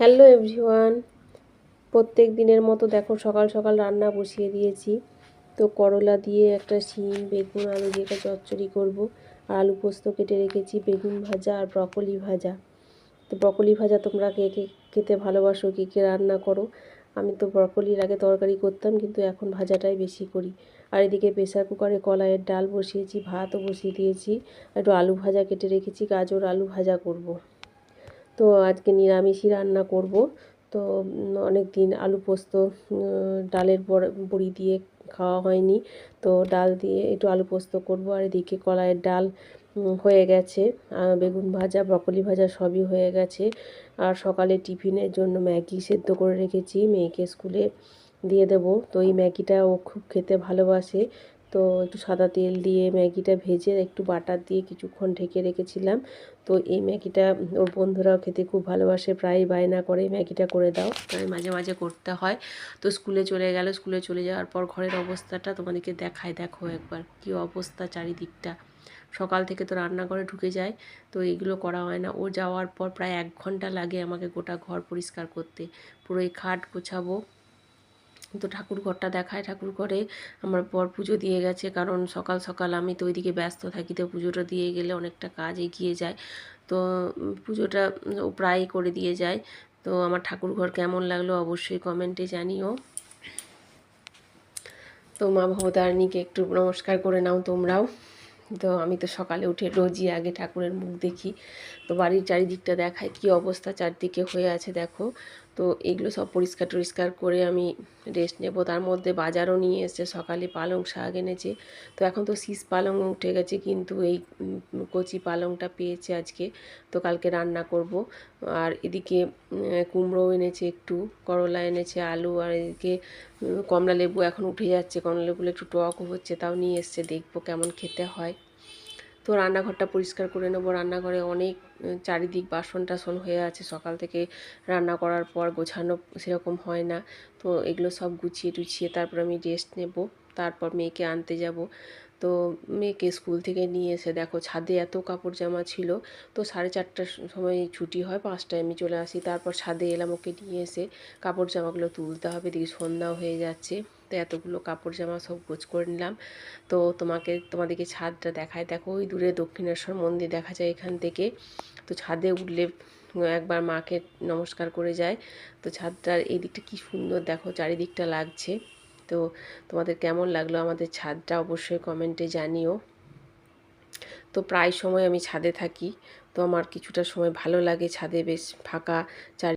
Hello everyone, প্রত্যেক দিনের মতো দেখো সকাল সকাল রান্না বসিয়ে দিয়েছি। তো করলা দিয়ে একটা শিম, বেগুন, আলু দিয়ে একটা চচ্চড়ি করব। আর আলু পোস্ত কেটে রেখেছি, বেগুন ভাজা আর ব্রকলি ভাজা। তো ব্রকলি ভাজা তোমরা কে কে খেতে ভালোবাসো, কে কে রান্না করো, আমি তো ব্রকলির আগে তরকারি করতাম, কিন্তু এখন ভাজাটাই বেশি করি। আর এদিকে প্রেসার কুকারে কলাইয়ের ডাল বসিয়েছি, ভাতও বসিয়ে দিয়েছি। একটু আলু ভাজা কেটে রেখেছি, গাজর আলু ভাজা করব। তো আজকে নিরামিষই রান্না করব। তো অনেক দিন আলু পোস্ত ডালের বড়ি দিয়ে খাওয়া হয়নি। তো ডাল দিয়ে একটু আলু পোস্ত করব আর এদিকে কলাইয়ের ডাল হয়ে গেছে। বেগুন ভাজা, ব্রকলি ভাজা সবই হয়ে গেছে। আর সকালে টিফিনের জন্য ম্যাগি সেদ্ধ করে রেখেছি। মেয়েকে স্কুলে দিয়ে দেবো। তো এই ম্যাগিটা ও খুব খেতে ভালোবাসে। তো একটু সাদা তেল দিয়ে ম্যাগিটা ভেজে একটু বাটার দিয়ে কিছুক্ষণ ঢেকে রেখেছিলাম। তো এই ম্যাগিটা, ওর বন্ধুরাও খেতে খুব ভালোবাসে প্রায় বায়না করে, ম্যাগিটা করে দাও। তাই মাঝে মাঝে করতে হয়। তো স্কুলে চলে গেল, স্কুলে চলে যাওয়ার পর ঘরের অবস্থাটা তোমাদেরকে দেখায়, দেখো একবার কি অবস্থা চারিদিকটা। সকাল থেকে তো রান্নাঘরে ঢুকে যায়, তো এইগুলো করা হয় না। ও যাওয়ার পর প্রায় এক ঘণ্টা লাগে আমাকে গোটা ঘর পরিষ্কার করতে। পুরো এই খাট গোছাবো তো ঠাকুর ঘরটা দেখায়, ঠাকুর ঘরে আমার পর পুজো দিয়ে গেছে। কারণ সকাল সকাল আমি তো ওইদিকে ব্যস্ত থাকি, তো পুজোটা দিয়ে গেলে অনেকটা কাজ এগিয়ে যায়। তো পুজোটা ও প্রায় করে দিয়ে যায়। তো আমার ঠাকুর ঘর কেমন লাগল অবশ্যই কমেন্টে জানিও। তো মা ভবতারিণীকে একটু নমস্কার করে নাও তোমরাও। তো আমি তো সকালে উঠে রোজই আগে ঠাকুরের মুখ দেখি। তো বাড়ির চারিদিকটা দেখায় কী অবস্থা চারদিকে হয়ে আছে দেখো। তো এগুলো সব পরিষ্কার টরিষ্কার করে আমি রেস্ট নেব। তার মধ্যে বাজারও নিয়ে এসছে, সকালে পালং শাক এনেছে। তো এখন তো শীষ পালং উঠে গেছে, কিন্তু এই কচি পালংটা পেয়েছে আজকে। তো কালকে রান্না করব। আর এদিকে কুমড়ো এনেছে একটু, করলা এনেছে, আলু, আর এদিকে কমলা লেবু এখন উঠে যাচ্ছে। কমলা লেবুগুলো একটু টকও হচ্ছে, তাও নিয়ে এসছে। দেখব কেমন খেতে হয়। তো রান্নাঘরটা পরিষ্কার করে নেব। রান্নাঘরে অনেক চারিদিক বাসন টাসন হয়ে আছে। সকাল থেকে রান্না করার পর গোছানো সেরকম হয় না। তো এগুলো সব গুছিয়ে টুছিয়ে তারপর আমি রেস্ট নেব। তারপর মেয়েকে আনতে যাব। তো মেয়েকে স্কুল থেকে নিয়ে এসে দেখো ছাদে এত কাপড় জামা ছিল, তো সাড়ে চারটার সময় ছুটি হয়, পাঁচটায় আমি চলে আসি। তারপর ছাদে এলাম ওকে নিয়ে এসে কাপড় জামাগুলো তুলতে হবে, দেখি সন্ধ্যাও হয়ে যাচ্ছে। তো এতগুলো কাপড় জামা সব গোছ করে নিলাম। তো তোমাকে, তোমাদেরকে ছাদটা দেখায়। দেখো ওই দূরে দক্ষিণেশ্বর মন্দির দেখা যায় এখান থেকে। তো ছাদে উঠলে একবার মাকে নমস্কার করে যায়। তো ছাদটার এই দিকটা কী সুন্দর দেখো, চারিদিকটা লাগছে। তো তোমাদের কেমন লাগল আমাদের ছাদটা অবশ্যই কমেন্টে জানিও। তো প্রায় সময় আমি ছাদে থাকি, তো আমার কিছুটা সময় ভালো লাগে ছাদে বেশ ফাঁকা চারি